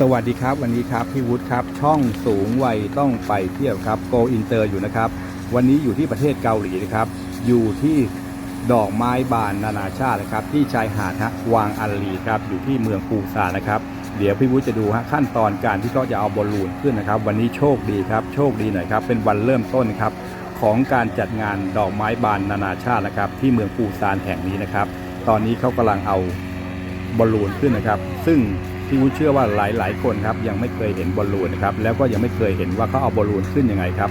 สวัสดีครับ วันนี้ครับพี่วุฒิครับ ช่องสูงวัยต้องไปเที่ยวครับโกอินเตอร์อยู่นะครับ วันนี้อยู่ที่ประเทศเกาหลีนะครับ อยู่ที่ดอกไม้บานนานาชาตินะครับ ที่ชายหาดฮะวางอันลีครับอยู่ที่เมืองปูซานนะครับ เดี๋ยวพี่วุฒิจะดูฮะขั้นตอนการที่เขาจะเอาบอลลูนขึ้นนะครับ วันนี้โชคดีครับ โชคดีหน่อยครับ เป็นวันเริ่มต้นครับของการจัดงานดอกไม้บานนานาชาตินะครับ ที่เมืองปูซานแห่งนี้นะครับ ตอนนี้เขากำลังเอาบอลลูนขึ้นนะครับ ซึ่ง พี่วุฒิเชื่อว่าหลาย ๆ คนครับยังไม่เคยเห็นบอลลูนนะครับแล้วก็ยังไม่เคยเห็นว่าเขาเอาบอลลูนขึ้นยังไงครับ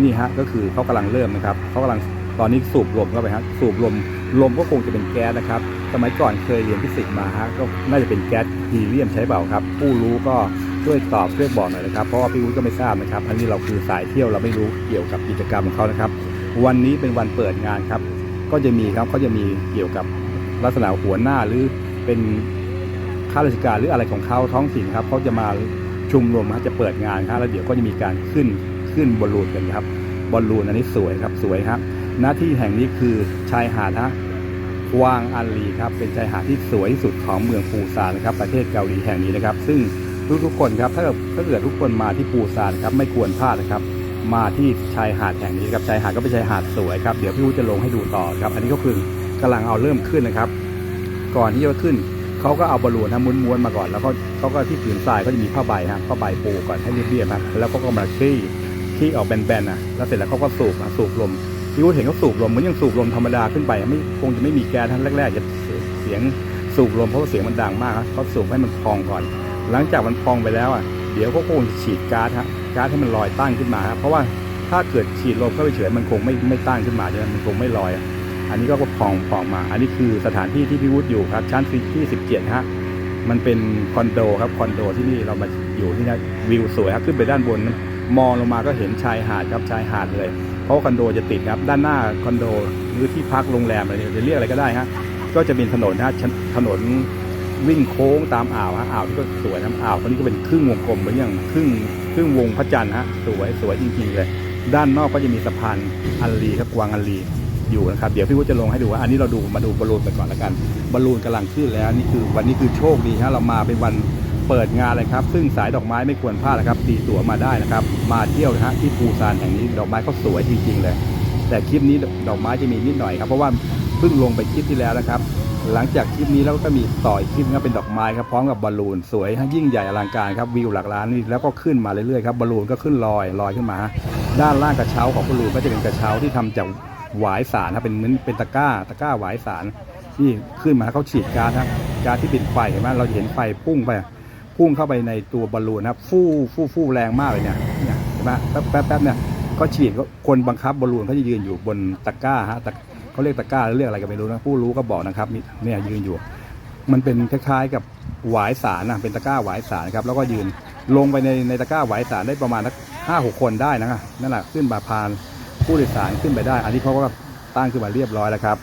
นี่ฮะก็คือเขากำลังเริ่มนะครับเขากำลังตอนนี้สูบลมเข้าไปฮะสูบลมลมก็คงจะเป็นแก๊สนะครับ สมัยก่อนเคยเรียนฟิสิกส์มาฮะก็น่าจะเป็นแก๊สฮีเลียมใช้เปล่าครับ ผู้รู้ก็ช่วยตอบช่วยบอกหน่อยนะครับเพราะว่าพี่วุฒิก็ไม่ทราบนะครับอันนี้เราคือสายเที่ยวเราไม่รู้เกี่ยวกับกิจกรรมของเขานะครับ วันนี้เป็นวันเปิดงานครับ ก็จะมีครับเขาจะมีเกี่ยวกับลักษณะหัวหน้าหรือเป็น ข้าราชการหรืออะไรของเขาท้องถิ่นครับเขาจะมาชุมนุมฮะจะเปิดงานครับแล้วเดี๋ยวก็จะมีการขึ้นขึ้นบอลลูนกันครับบอลลูนอันนี้สวยครับสวยครับหน้าที่แห่งนี้คือชายหาดฮะวางอันลีครับเป็นชายหาดที่สวยที่สุดของเมืองปูซานนะครับประเทศเกาหลีแห่งนี้นะครับ ซึ่งทุกๆคนครับถ้าเกิดถ้าเกิดทุกคนมาที่ปูซานครับไม่ควรพลาดนะครับมาที่ชายหาดแห่งนี้ครับชายหาดก็เป็นชายหาดสวยครับเดี๋ยวพี่วุฒิจะลงให้ดูต่อครับ อันนี้ก็คือกำลังเอาเริ่มขึ้นนะครับ ก่อนที่จะขึ้น เขาก็เอาบอลลูนนะม้วนๆมาก่อน แล้วก็เขาก็ที่ผืนทรายก็จะมีผ้าใบฮะผ้าใบปูก่อนให้เรียบๆนะแล้วก็ก็มาคลี่ที่ออกแบนๆนะแล้วเสร็จแล้วเขาก็สูบนะสูบลมพี่วุฒิเห็นเขาสูบลมเหมือนยังสูบลมธรรมดาขึ้นไปไม่คงจะไม่มีแก๊สท่านแรกๆจะเสียงสูบลมเพราะว่าเสียงมันดังมากครับเขาสูบให้มันพองก่อน หลังจากมันพองไปแล้วอะเดี๋ยวเขาคงจะฉีดก๊าซฮะก๊าซให้มันลอยตั้งขึ้นมาครับเพราะว่าถ้าเกิดฉีดลมเข้าไปเฉยมันคงไม่ไม่ตั้งขึ้นมาใช่ไหมมันคงไม่ลอย อันนี้ก็พองพองมา อันนี้คือสถานที่ที่พี่วุฒิอยู่ครับ ชั้นที่17ฮะ มันเป็นคอนโดครับคอนโดที่นี่เรามาอยู่ที่นี่วิวสวยครับขึ้นไปด้านบน มองลงมาก็เห็นชายหาดครับชายหาดเลย เพราะคอนโดจะติดครับ ด้านหน้าคอนโดหรือที่พักโรงแรมอะไรจะเรียกอะไรก็ได้ฮะ ก็จะเป็นถนนฮะถนนวิ่งโค้งตามอ่าวฮะอ่าวที่ก็สวยนะอ่าวคนนี้ก็เป็นครึ่งวงกลมเหมือนอย่างครึ่งครึ่งวงพระจันทร์ฮะสวยสวยจริงๆเลย ด้านนอกก็จะมีสะพานอันลีครับกวางอันลี อยู่นะครับเดี๋ยวพี่วุฒิจะลงให้ดูว่าอันนี้เราดูมาดูบอลลูนไปก่อนแล้วกันบอลลูนกำลังขึ้นแล้วนี่คือวันนี้คือโชคดีฮะเรามาเป็นวันเปิดงานเลยครับ ซึ่งสายดอกไม้ไม่ควรพลาดนะครับตีตั๋วมาได้นะครับ มาเที่ยวนะฮะที่ปูซานแห่งนี้ดอกไม้ก็สวยจริงๆเลย แต่คลิปนี้ดอกไม้จะมีนิดหน่อยครับเพราะว่าเพิ่งลงไปคลิปที่แล้วนะครับ หลังจากคลิปนี้แล้วก็มีต่อยคลิปนะเป็นดอกไม้ครับพร้อมกับบอลลูนสวยยิ่งใหญ่อลังการครับวิวหลักล้านนี่แล้วก็ขึ้นมาเรื่อยๆครับบอลลูนก็ขึ้นลอยลอยขึ้นมา ด้านล่างกระเช้าของบอลลูนก็จะเป็นกระเช้าที่ทำจาก หวายสารครับเป็นเหมือนเป็นตะกร้าตะกร้าหวายสารนี่ขึ้นมาเขาฉีดก๊าซครับก๊าซที่เป็นไฟเห็นไหมเราจะเห็นไฟพุ่งไปพุ่งเข้าไปในตัวบอลลูนนะครับฟู่ฟู่ฟู่แรงมากเลยเนี่ยเนี่ยเห็นไหมแป๊บแป๊บแป๊บเนี่ยก็ฉีดก็คนบังคับบอลลูนเขาจะยืนอยู่บนตะกร้าฮะตะเขาเรียกตะกร้าหรือเรียกอะไรก็ไม่รู้นะผู้รู้ก็บอกนะครับนี่เนี่ยยืนอยู่ มันเป็นคล้ายๆกับหวายสารนะเป็นตะกร้าหวายสารครับแล้วก็ยืนลงไปในในตะกร้าหวายสารได้ประมาณห้าหกคนได้นะนั่นแหละขึ้นมาพาน ผู้โดยสารขึ้นไปได้ อันนี้เขาก็ตั้งขึ้นมาเรียบร้อยแล้วครับ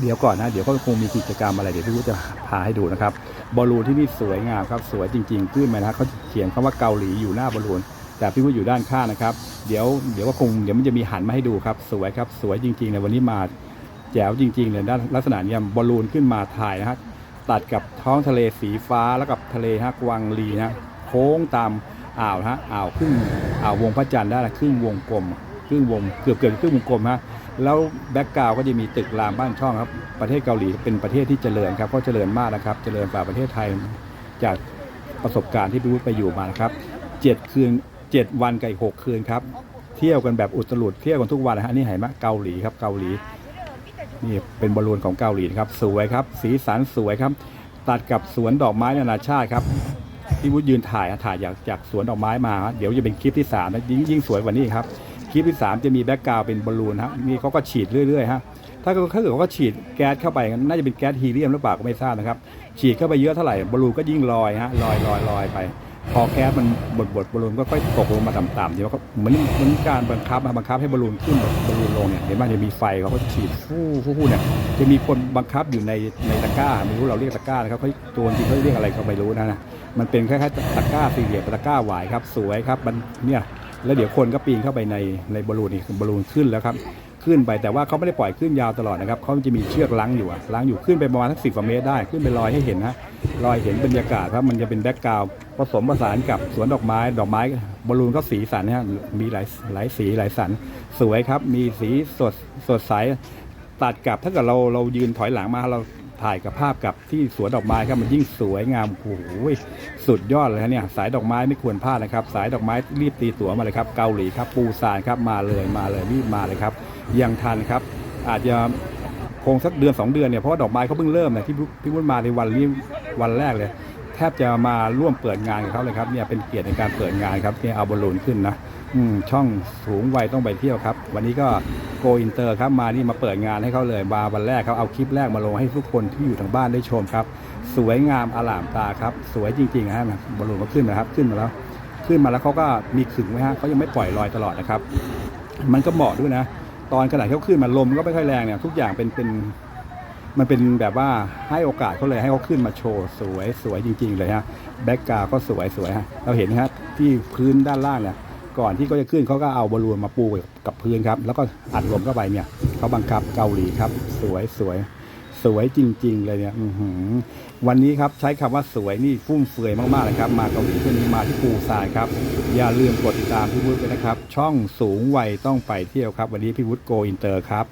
เดี๋ยวก่อนนะ เดี๋ยวก็คงมีกิจกรรมอะไรเดี๋ยวพี่วุฒิจะพาให้ดูนะครับ บอลลูนที่นี่สวยงามครับ สวยจริงๆขึ้นมานะเขาเขียนคำว่าเกาหลีอยู่หน้าบอลลูนแต่พี่วุฒิอยู่ด้านข้างนะครับ เดี๋ยวเดี๋ยวก็คงเดี๋ยวมันจะมีหันมาให้ดูครับ สวยครับ สวยจริงๆเลยวันนี้มาแจ๋วจริงๆเลยด้านลักษณะเนี้ยบอลลูนขึ้นมาถ่ายนะฮะตัดกับท้องทะเลสีฟ้าแล้วกับทะเลฮะกวางลีนะโค้งตามอ่าวนะฮะอ่าวครึ่งอ่าววงพระจันทร์ได้ละครึ่งวงกลม ครึ่งวงเกือบเกือบครึ่งวงกลมฮะแล้วแบ็กกราวก็จะมีตึกรามบ้านช่องครับประเทศเกาหลีเป็นประเทศที่เจริญครับก็เจริญมากนะครับ เจริญกว่าประเทศไทยจากประสบการณ์ที่พี่วุฒิไปอยู่มานะครับเจ็ดคืนเจ็ดวันกับอีกหกคืนครับเที่ยวกันแบบอุตลุดเที่ยวกันทุกวันนะฮะนี่เห็นไหมเกาหลีครับเกาหลีนี่เป็นบอลลูนของเกาหลีครับสวยครับ สีสันสวยครับ ตัดกับสวนดอกไม้นานาชาติครับพี่วุฒิยืนถ่ายถ่ายจากจากสวนดอกไม้มาฮะเดี๋ยวจะเป็นคลิปที่3นะยิ่งยิ่งสวยกว่านี้ครับ คลิปที่ 3 จะมีแบ็กกราวเป็นบอลลูนฮะนี่เขาก็ฉีดเรื่อยๆฮะถ้าเกิดถ้าเกิดเขาก็ฉีดแก๊สเข้าไปน่าจะเป็นแก๊สฮีเลียมหรือเปล่าก็ไม่ทราบนะครับ ฉีดเข้าไปเยอะเท่าไหร่บอลลูนก็ยิ่งลอยฮะลอยลอยลอยไป พอแก๊สมันบดบดบอลลูนก็ค่อยตกลงมาต่ำๆเดี๋ยวก็เหมือนเหมือนการบังคับบังคับให้บอลลูนขึ้นบอลลูนลงเนี่ยเห็นไหมจะมีไฟเขาก็ฉีดฟู่ฟู่เนี่ยจะมีคนบังคับอยู่ในในตะกร้าไม่รู้เราเรียกตะกร้านะครับเขาตัวจริงเขาเรียกอะไรเขาไม่รู้นะนะมันเป็นคล้ายๆตะกร้าสี่เหลี่ยมตะกร้าหวายครับสวยครับมันเนี่ย แล้วเดี๋ยวคนก็ปีนเข้าไปในในบอลลูนอีกบอลลูนขึ้นแล้วครับขึ้นไปแต่ว่าเขาไม่ได้ปล่อยขึ้นยาวตลอดนะครับเขาจะมีเชือกลังอยู่อะลังอยู่ขึ้นไปประมาณสักสิบเมตรได้ขึ้นไปลอยให้เห็นนะลอยเห็นบรรยากาศครับมันจะเป็นแบ็กกราวด์ผสมผสานกับสวนดอกไม้ ดอกไม้บอลลูนก็สีสันนะฮะมีหลายหลายสีหลายสันสวยครับ มีสีสดสดใสตัดกับถ้าเกิดเราเรายืนถอยหลังมาเรา ถ่ายกับภาพกับที่สวนดอกไม้ครับมันยิ่งสวยงามโอ้โหสุดยอดเลยฮะเนี่ยสายดอกไม้ไม่ควรพลาดนะครับ สายดอกไม้รีบตีตั๋วมาเลยครับเกาหลีครับปูซานครับมาเลยมาเลยรีบมาเลยครับยังทันครับ อาจจะคงสักเดือนสองเดือนเนี่ยเพราะดอกไม้เขาเพิ่งเริ่มเนี่ยที่พี่วุฒิมาในวันนี้วันแรกเลย แทบจะมาร่วมเปิดงานกับเขาเลยครับเนี่ยเป็นเกียรติในการเปิดงานครับเนี่ยเอาบอลลูนขึ้นนะ ช่องสูงวัยต้องไปเที่ยวครับ วันนี้ก็โกอินเตอร์ครับมานี่มาเปิดงานให้เขาเลยมาวันแรกเขาเอาคลิปแรกมาลงให้ทุกคนที่อยู่ทางบ้านได้ชมครับ สวยงามอลามตาครับ สวยจริงๆฮะบอลลูนก็ขึ้นมาครับ ขึ้นมาแล้ว ขึ้นมาแล้วเขาก็มีขึงไว้ฮะเขายังไม่ปล่อยลอยตลอดนะครับ มันก็เหมาะด้วยนะ ตอนขณะที่เขาขึ้นมาลมก็ไม่ค่อยแรงเนี่ยทุกอย่างเป็นเป็นมันเป็นแบบว่าให้โอกาสเขาเลยให้เขาขึ้นมาโชว์สวยสวยจริง ๆ เลยฮะแบ็กกราวก็สวยสวยฮะเราเห็นนะฮะที่พื้นด้านล่างเนี่ย ก่อนที่เขาจะขึ้นเขาก็เอาบอลลูนมาปูกับพื้นครับ แล้วก็อัดลมเข้าไปเนี่ยเขาบังคับเกาหลีครับ สวยสวยสวยจริง ๆ เลยเนี่ยอืวันนี้ครับใช้คำว่าสวยนี่ฟุ่มเฟือยมากๆเลยครับ มาเกาหลีขึ้นมาที่ปูซานครับ อย่าลืมกดติดตามพี่วุฒิด้วยนะครับ ช่องสูงวัยต้องไปเที่ยวครับ วันนี้พี่วุฒิโกอินเตอร์ครับ